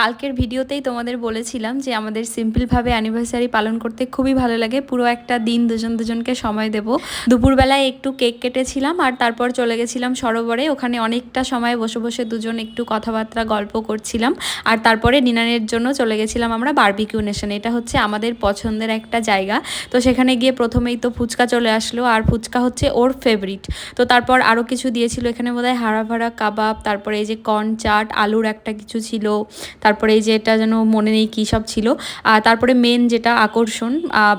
কালকের ভিডিওতেই তোমাদের বলেছিলাম যে আমাদের সিম্পলভাবে অ্যানিভার্সারি পালন করতে খুবই ভালো লাগে। পুরো একটা দিন দুজন দুজনকে সময় দেব। দুপুরবেলায় একটু কেক কেটেছিলাম আর তারপর চলে গেছিলাম সরোবরে। ওখানে অনেকটা সময় বসে বসে দুজন একটু কথাবার্তা, গল্প করছিলাম। আর তারপরে ডিনারের জন্য চলে গেছিলাম আমরা বার্বিকিউ নেশন এটা হচ্ছে আমাদের পছন্দের একটা জায়গা। তো সেখানে গিয়ে প্রথমেই তো ফুচকা চলে আসলো। আর ফুচকা হচ্ছে ওর ফেভারিট তো তারপর আরও কিছু দিয়েছিল। এখানে বোধহয় হাড়া ভাড়া কাবাব, তারপরে এই যে কর্ন চাট আলুর একটা কিছু ছিল। তারপরে এই যে এটা যেন মনে নেই কী সব ছিল। আর তারপরে মেন যেটা আকর্ষণ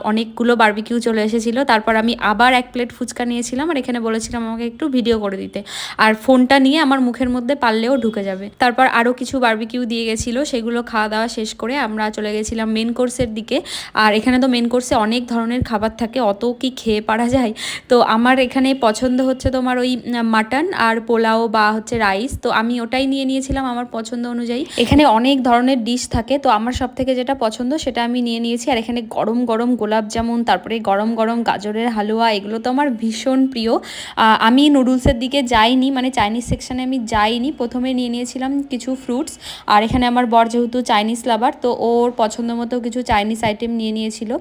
অনেকগুলো বার্বিকিউ চলে এসেছিল। তারপর আমি আবার এক প্লেট ফুচকা নিয়েছিলাম আর এখানে বলেছিলাম আমাকে একটু ভিডিও করে দিতে। আর ফোনটা নিয়ে আমার মুখের মধ্যে পারলেও ঢুকে যাবে। তারপর আরও কিছু বার্বিকিউ দিয়ে গেছিল, সেগুলো খাওয়া দাওয়া শেষ করে আমরা চলে গেছিলাম মেন কোর্সের দিকে। আর এখানে তো মেন কোর্সে অনেক ধরনের খাবার থাকে, অত কি খেয়ে পারা যায়? তো আমার এখানে পছন্দ হচ্ছে তোমার ওই মাটন আর পোলাও বা হচ্ছে রাইস তো আমি ওটাই নিয়ে নিয়েছিলাম আমার পছন্দ অনুযায়ী। এখানে অনেক ধরনের ডিশ থাকে, তো আমার সব থেকে যেটা পছন্দ সেটা আমি নিয়ে নিয়েছি। আর এখানে গরম গরম গোলাপ জামুন, তারপরে গরম গরম গাজরের হালুয়া, এগুলো তো আমার ভীষণ প্রিয়। আমি নুডলসের দিকে যাইনি মানে চাইনিজ সেকশানে আমি যাইনি। প্রথমে নিয়ে নিয়েছিলাম কিছু ফ্রুটস আর এখানে আমার বর যেহেতু চাইনিজ লাভার তো ওর পছন্দ মতো কিছু চাইনিজ আইটেম নিয়ে নিয়েছিল।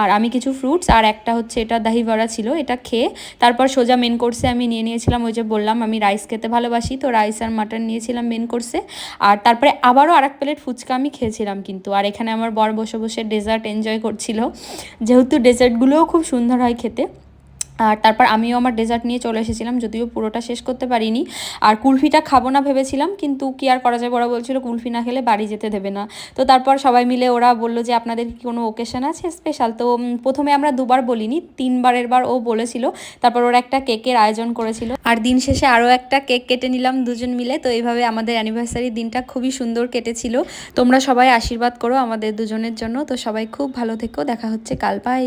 আর আমি কিছু ফ্রুটস আর একটা হচ্ছে এটা দাহিভাড়া ছিল, এটা খেয়ে। তারপর সোজা মেন কোর্সে আমি নিয়ে নিয়েছিলাম, ওই যে বললাম, আমি রাইস খেতে ভালোবাসি, তো রাইস আর মাটন নিয়েছিলাম মেন কোর্সে আর তারপরে আবারও আরেক প্লেট ফুচকা আমি খেয়েছিলাম কিন্তু। আর এখানে আমার বর বসে বসে ডেজার্ট এনজয় করছিল। যেহেতু ডেজার্টগুলোও খুব সুন্দর হয় খেতে। আর তারপর আমিও আমার ডেজার্ট নিয়ে চলে এসেছিলাম, যদিও পুরোটা শেষ করতে পারিনি। আর কুলফিটা খাব না ভেবেছিলাম, কিন্তু কি আর করা যায়? ওরা বলছিল কুলফি না খেলে বাড়ি যেতে দেবে না। তো তারপর সবাই মিলে ওরা বলল যে, আপনাদের কি কোনো ওকেশন আছে স্পেশাল তো প্রথমে আমরা দুবার বলিনি, তিনবারের বার ও বলেছিল। তারপর ওরা একটা কেকের আয়োজন করেছিল। আর দিন শেষে আরও একটা কেক কেটে নিলাম দুজন মিলে। তো এইভাবে আমাদের অ্যানিভার্সারি দিনটা খুবই সুন্দর কেটেছিল। তোমরা সবাই আশীর্বাদ করো আমাদের দুজনের জন্য। তো সবাই খুব ভালো থেকো। দেখা হচ্ছে কাল। পাই